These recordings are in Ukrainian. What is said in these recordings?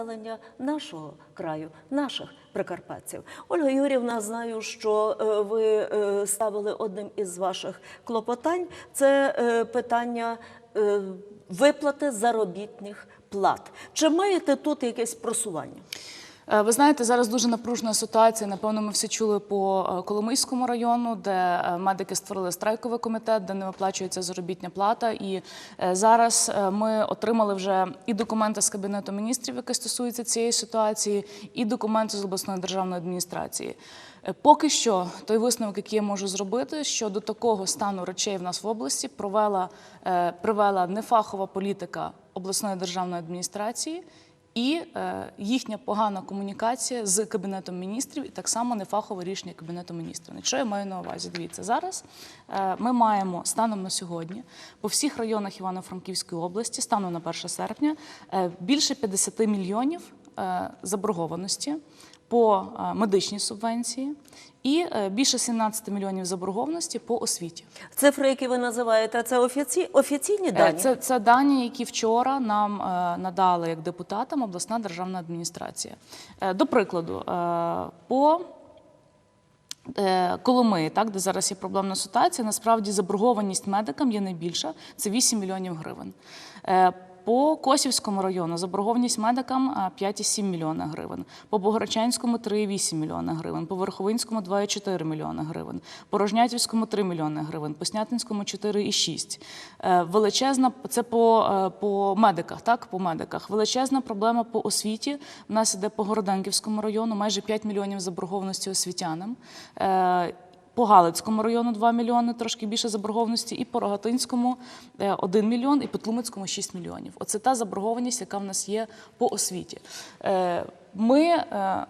населення нашого краю, наших прикарпатців. Ольга Юрівна, знаю, що е, ви е, ставили одним із ваших клопотань це е, питання виплати заробітних плат. Чи маєте тут якесь просування? Е, Ви знаєте, зараз дуже напружена ситуація. Напевно, ми всі чули по е, Коломийському району, де е, медики створили страйковий комітет, де не виплачується заробітня плата. І зараз ми отримали вже і документи з кабінету міністрів, які стосуються цієї ситуації, і документи з обласної державної адміністрації. Поки що той висновок, який я можу зробити, що до такого стану речей в нас в області провела привела нефахова політика обласної державної адміністрації і е, їхня погана комунікація з кабінетом міністрів, і так само нефахове рішення кабінету міністрів. Що я маю на увазі? Дивіться, зараз е, ми маємо станом на сьогодні по всіх районах Івано-Франківської області, станом на 1 серпня, е, більше 50 мільйонів заборгованості по е, медичній субвенції і е, більше 17 мільйонів заборгованості по освіті. Цифри, які ви називаєте, це офіці... офіційні Е, дані? Це, це дані, які вчора нам надали як депутатам обласна державна адміністрація. До прикладу, по Коломиї, так, де зараз є проблемна ситуація, насправді заборгованість медикам є найбільша це 8 мільйонів гривень. Е, по Косівському району заборгованість медикам 5,7 мільйона гривень, по Богородчанському 3,8 мільйона гривень, по Верховинському 2,4 мільйона гривень, по Рожнятівському 3 мільйони гривень, по Снятинському 4,6. Е, Величезна це по, е, по медиках, так, по медиках. Величезна проблема по освіті. В нас іде по Городенківському району майже 5 мільйонів заборгованості освітянам. Е, по Галицькому району 2 мільйони, трошки більше заборгованості, і по Рогатинському е, 1 мільйон, і по Тлумицькому 6 мільйонів. Оце та заборгованість, яка в нас є по освіті. Е, Ми е,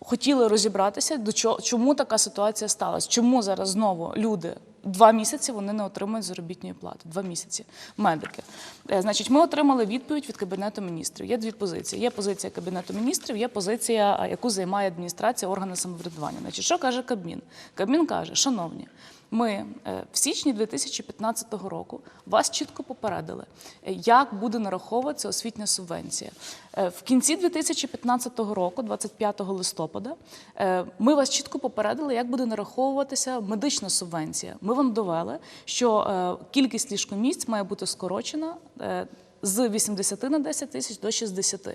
хотіли розібратися, чому така ситуація сталася, чому зараз знову люди. Два місяці вони не отримують заробітної плати. Два місяці медики. Е, Значить, ми отримали відповідь від кабінету міністрів. Є дві позиції. Є позиція кабінету міністрів, є позиція, яку займає адміністрація органи самоврядування. Значить, що каже Кабмін? Кабмін каже, шановні. Ми е, в січні 2015 року вас чітко попередили, е, як буде нараховуватися освітня субвенція. Е, В кінці 2015 року, 25 листопада, ми вас чітко попередили, як буде нараховуватися медична субвенція. Ми вам довели, що кількість ліжкомісць має бути скорочена. З 80 на 10 тисяч до 60.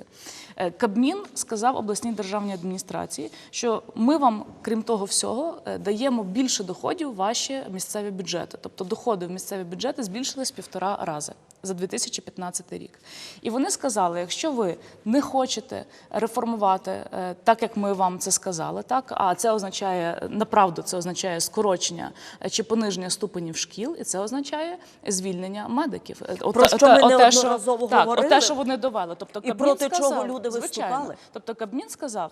Е, Кабмін сказав обласній державній адміністрації, що ми вам, крім того всього, е, даємо більше доходів ваші місцеві бюджети. Тобто доходи в місцеві бюджети збільшились півтора рази за 2015 рік. І вони сказали: якщо ви не хочете реформувати е, так, як ми вам це сказали, так а це означає направду, це означає скорочення е, чи пониження ступенів шкіл, і це означає звільнення медиків. Е, Про що ми неодноразово так, говорили. Оте, що вони довели. Тобто І проти сказав, чого люди звичайно. Тобто Кабмін сказав,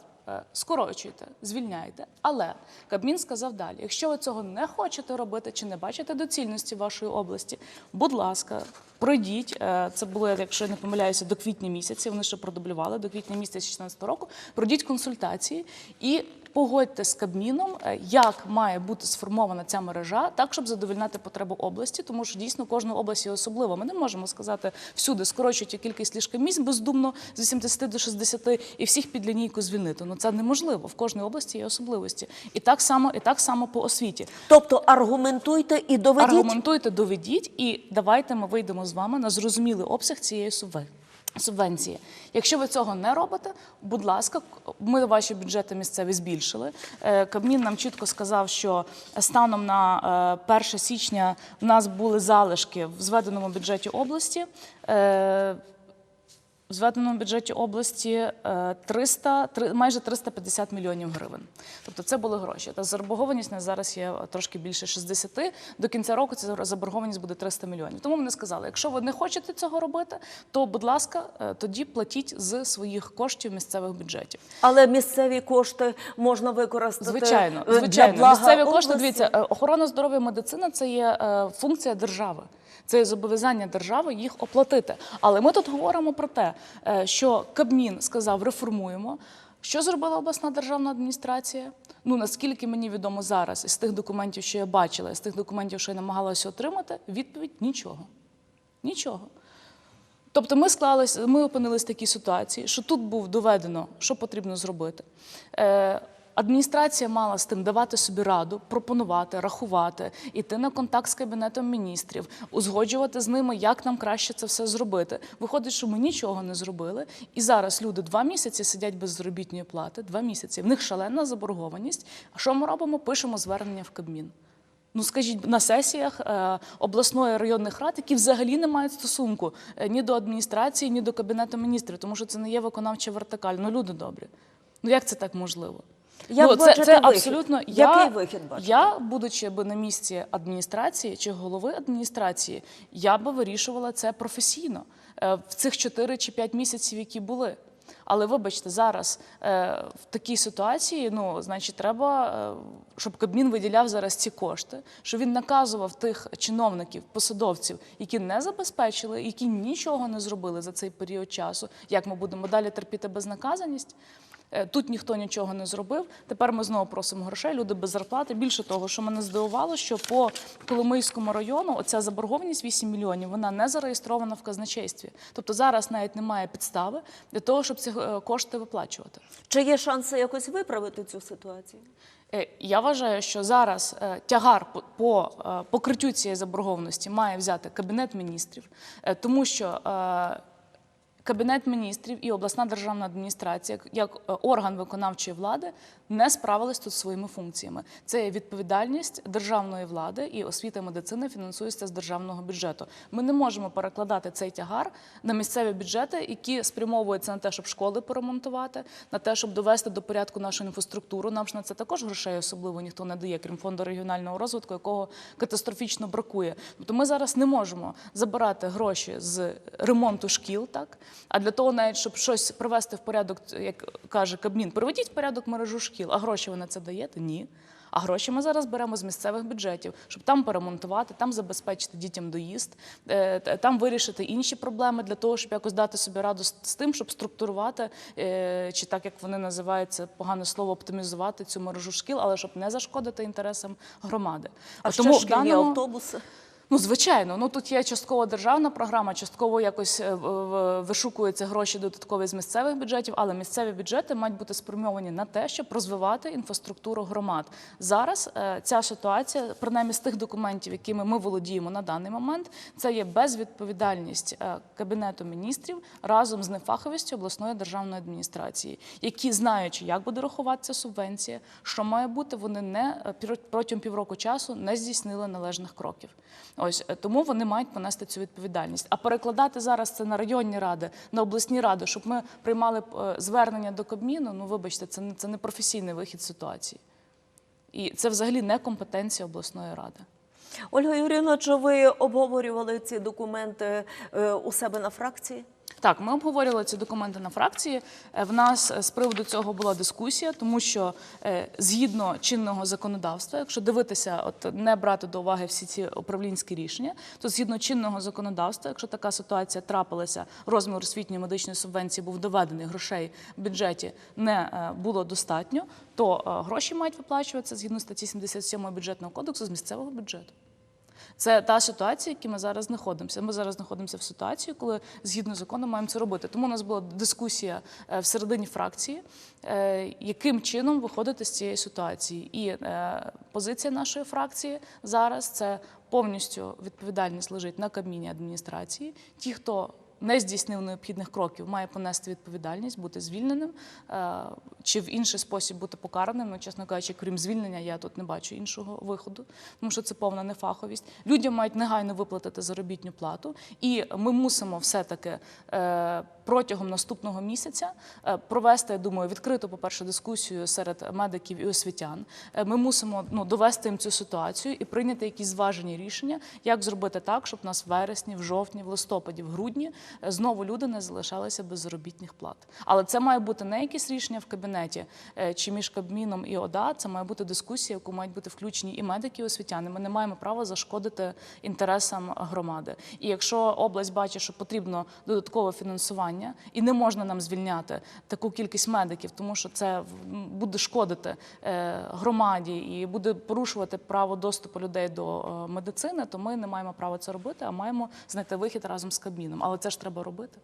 скорочуйте, звільняйте. Але Кабмін сказав далі: якщо ви цього не хочете робити чи не бачите доцільності вашої області, будь ласка, пройдіть. е, Це було, якщо я не помиляюся, до квітня місяці. Вони ще продублювали до квітня місяця 2016 року. Пройдіть консультації і. Погодьте з Кабміном, е, як має бути сформована ця мережа, так щоб задовольняти потребу області, тому що дійсно кожна область є особлива. Ми не можемо сказати всюди скорочуйте кількість ліжкомісць бездумно з 80 до 60 і всіх під лінійку звільнити. Ну це неможливо. В кожній області є особливості. І так само, і так само по освіті. Тобто аргументуйте і доведіть. Аргументуйте, доведіть, і давайте ми вийдемо з вами на зрозумілий обсяг цієї субве- Субвенції. Якщо ви цього не робите, будь ласка, ми ваші бюджети місцеві збільшили. Е, Кабмін нам чітко сказав, що станом на е, 1 січня в нас були залишки в зведеному бюджеті області. Е, в зведеному бюджеті області е, 300, три- майже 350 мільйонів гривень. Тобто це були гроші. Та заборгованість у нас зараз є трошки більше 60. До кінця року ця заборгованість буде 300 мільйонів. Тому вони сказали, якщо ви не хочете цього робити, то будь ласка, е, тоді платіть з своїх коштів місцевих бюджетів. Але місцеві кошти можна використати Звичайно, е, для звичайно. блага Місцеві кошти, дивіться, е, охорона здоров'я медицина це є е, функція держави. Це зобов'язання держави їх оплатити. Але ми тут говоримо про те, е, що Кабмін сказав, реформуємо. Що зробила обласна державна адміністрація? Ну наскільки мені відомо зараз, із тих документів, що я бачила, з тих документів, що я намагалася отримати, відповідь нічого. Нічого. Тобто ми склались, ми опинились в такій ситуації, що тут був доведено, що потрібно зробити. Е, Адміністрація мала з тим давати собі раду, пропонувати, рахувати, іти на контакт з кабінетом міністрів, узгоджувати з ними, як нам краще це все зробити. Виходить, що ми нічого не зробили, і зараз люди два місяці сидять без заробітної плати, два місяці. В них шалена заборгованість. А що ми робимо? Пишемо звернення в Кабмін. Ну, скажіть, на сесіях е, обласної районних рад, які взагалі не мають стосунку е, ні до адміністрації, ні до кабінету міністрів, тому що це не є виконавча вертикаль. Ну, люди добрі. Ну як це так можливо? Як ну, це, це вихід? абсолютно Який я, вихід бачите? я, будучи би на місці адміністрації чи голови адміністрації, я би вирішувала це професійно е, в цих 4 чи 5 місяців, які були. Але вибачте, зараз е, в такій ситуації, ну значить, треба, е, щоб Кабмін виділяв зараз ці кошти, щоб він наказував тих чиновників, посадовців, які не забезпечили, які нічого не зробили за цей період часу. Як ми будемо далі терпіти безнаказаність? Е, Тут ніхто нічого не зробив. Тепер ми знову просимо грошей, люди без зарплати. Більше того, що мене здивувало, що по Коломийському району оця заборгованість 8 мільйонів, вона не зареєстрована в казначействі. Тобто зараз навіть немає підстави для того, щоб ці е, кошти виплачувати. Чи є шанси якось виправити цю ситуацію? Е, Я вважаю, що зараз тягар по- по покриттю цієї заборгованості має взяти кабінет міністрів, тому що кабінет міністрів і обласна державна адміністрація, як- е, орган виконавчої влади, не справились тут своїми функціями. Це є відповідальність державної влади і освіта і медицина фінансується з державного бюджету. Ми не можемо перекладати цей тягар на місцеві бюджети, які спрямовуються на те, щоб школи поремонтувати, на те, щоб довести до порядку нашу інфраструктуру. Нам ж на це також грошей особливо ніхто не дає, крім фонду регіонального розвитку, якого катастрофічно бракує. Тобто ми зараз не можемо забирати гроші з ремонту шкіл, так а для того, навіть щоб щось привести в порядок, як каже Кабмін, приведіть в порядок мережу шкіл. А гроші ви на це даєте? Ні. А гроші ми зараз беремо з місцевих бюджетів, щоб там поремонтувати, там забезпечити дітям доїзд, е, там вирішити інші проблеми для того, щоб якось дати собі раду з тим, щоб структурувати, е, чи так як вони називають це погане слово, оптимізувати цю мережу шкіл, але щоб не зашкодити інтересам громади. А ще в шкільні даному- автобуси? Ну, звичайно, ну тут є частково державна програма, частково якось е, вишукуються гроші додаткові з місцевих бюджетів, але місцеві бюджети мають бути спрямовані на те, щоб розвивати інфраструктуру громад. Зараз е, ця ситуація, принаймні з тих документів, якими ми володіємо на даний момент, це є безвідповідальність е, кабінету міністрів разом з нефаховістю обласної державної адміністрації, які знаючи, як буде рахуватися субвенція, що має бути, вони не протягом півроку часу не здійснили належних кроків. Ось е, тому вони мають понести цю відповідальність. А перекладати зараз це на районні ради, на обласні ради, щоб ми приймали е, звернення до Кабміну. Ну вибачте, це не це не професійний вихід ситуації. І це взагалі не компетенція обласної ради. Ольга Юрійовна, чи ви обговорювали ці документи е, у себе на фракції? Так, ми обговорювали ці документи на фракції. Е, В нас е, з приводу цього була дискусія, тому що е, згідно чинного законодавства, якщо дивитися, от не брати до уваги всі ці управлінські рішення, то згідно чинного законодавства, якщо така ситуація трапилася, розмір освітньої медичної субвенції був доведений, грошей в бюджеті не було достатньо, то гроші мають виплачуватися згідно статті 77 бюджетного кодексу з місцевого бюджету. Це та ситуація, в якій ми зараз знаходимося. Ми зараз знаходимося в ситуації, коли згідно закону маємо це робити. Тому у нас була дискусія е, всередині фракції, е, яким чином виходити з цієї ситуації. І е, позиція нашої фракції зараз це повністю відповідальність лежить на Кабміні адміністрації. Ті, хто не здійснив необхідних кроків, має понести відповідальність, бути звільненим е, чи в інший спосіб бути покараним. Ну, чесно кажучи, крім звільнення, я тут не бачу іншого виходу, тому що це повна нефаховість. Людям мають негайно виплатити заробітну плату, і ми мусимо все-таки е, протягом наступного місяця е, провести, я думаю, відкриту, по-перше, дискусію серед медиків і освітян. Ми мусимо ну, довести їм цю ситуацію і прийняти якісь зважені рішення, як зробити так, щоб нас в вересні, в жовтні, в листопаді, в грудні знову люди не залишалися без заробітних плат. Але це має бути не якісь рішення в кабінеті е, чи між Кабміном і ОДА. Це має бути дискусія, яку мають бути включені і медики, і освітяни. Ми не маємо права зашкодити інтересам громади. І якщо область бачить, що потрібно додаткове фінансування, і не можна нам звільняти таку кількість медиків, тому що це буде шкодити е, громаді і буде порушувати право доступу людей до е, медицини, то ми не маємо права це робити, а маємо знайти вихід разом з Кабміном. Але це ж треба робити.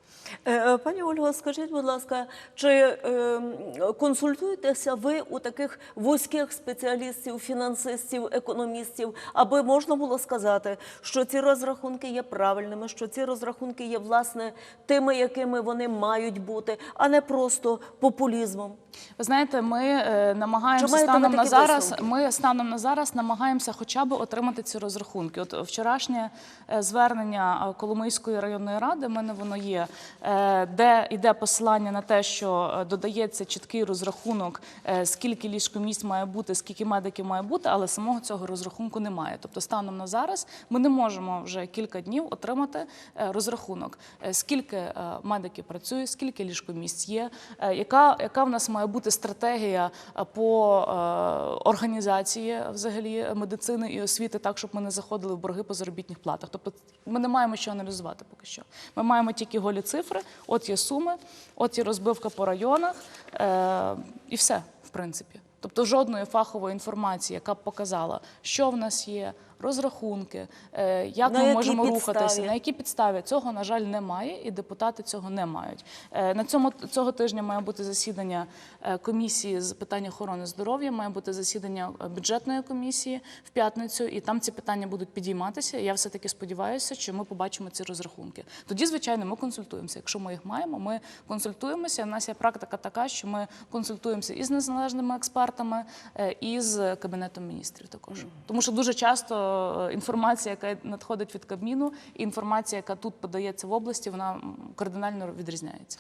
Е, е, Пані Ольго, скажіть, будь ласка, чи е, консультуєтеся ви у таких вузьких спеціалістів, фінансистів, економістів, аби можна було сказати, що ці розрахунки є правильними, що ці розрахунки є власне тими, якими вони мають бути, а не просто популізмом? Ви знаєте, ми е, намагаємося станом на зараз. Ми станом на зараз намагаємося хоча б отримати ці розрахунки. От вчорашнє е, звернення е, Коломийської районної ради, в мене воно є, е, де йде посилання на те, що додається чіткий розрахунок, е, скільки ліжкомісць має бути, скільки медиків має бути, але самого цього розрахунку немає. Тобто, станом на зараз ми не можемо вже кілька днів отримати розрахунок, скільки медиків працює, скільки ліжкомісць є, яка, яка в нас має бути стратегія е, по е, організації взагалі медицини і освіти, так щоб ми не заходили в борги по заробітних платах. Тобто ми не маємо що аналізувати поки що. Ми маємо тільки голі цифри, от є суми, от є розбивка по районах, е, і все, в принципі. Тобто жодної фахової інформації, яка б показала, що в нас є, розрахунки, е, як На ми можемо підставі? рухатися, на які підставі цього, на жаль, немає, і депутати цього не мають. Е, На цьому цього тижня має бути засідання е, комісії з питань охорони здоров'я, має бути засідання бюджетної комісії в п'ятницю, і там ці питання будуть підійматися. Я все таки сподіваюся, що ми побачимо ці розрахунки. Тоді, звичайно, ми консультуємося. Якщо ми їх маємо, ми консультуємося. У нас є практика така, що ми консультуємося і з незалежними експертами, і з кабінетом міністрів також. Тому що дуже часто інформація, яка надходить від Кабміну, і інформація, яка тут подається в області, вона кардинально відрізняється.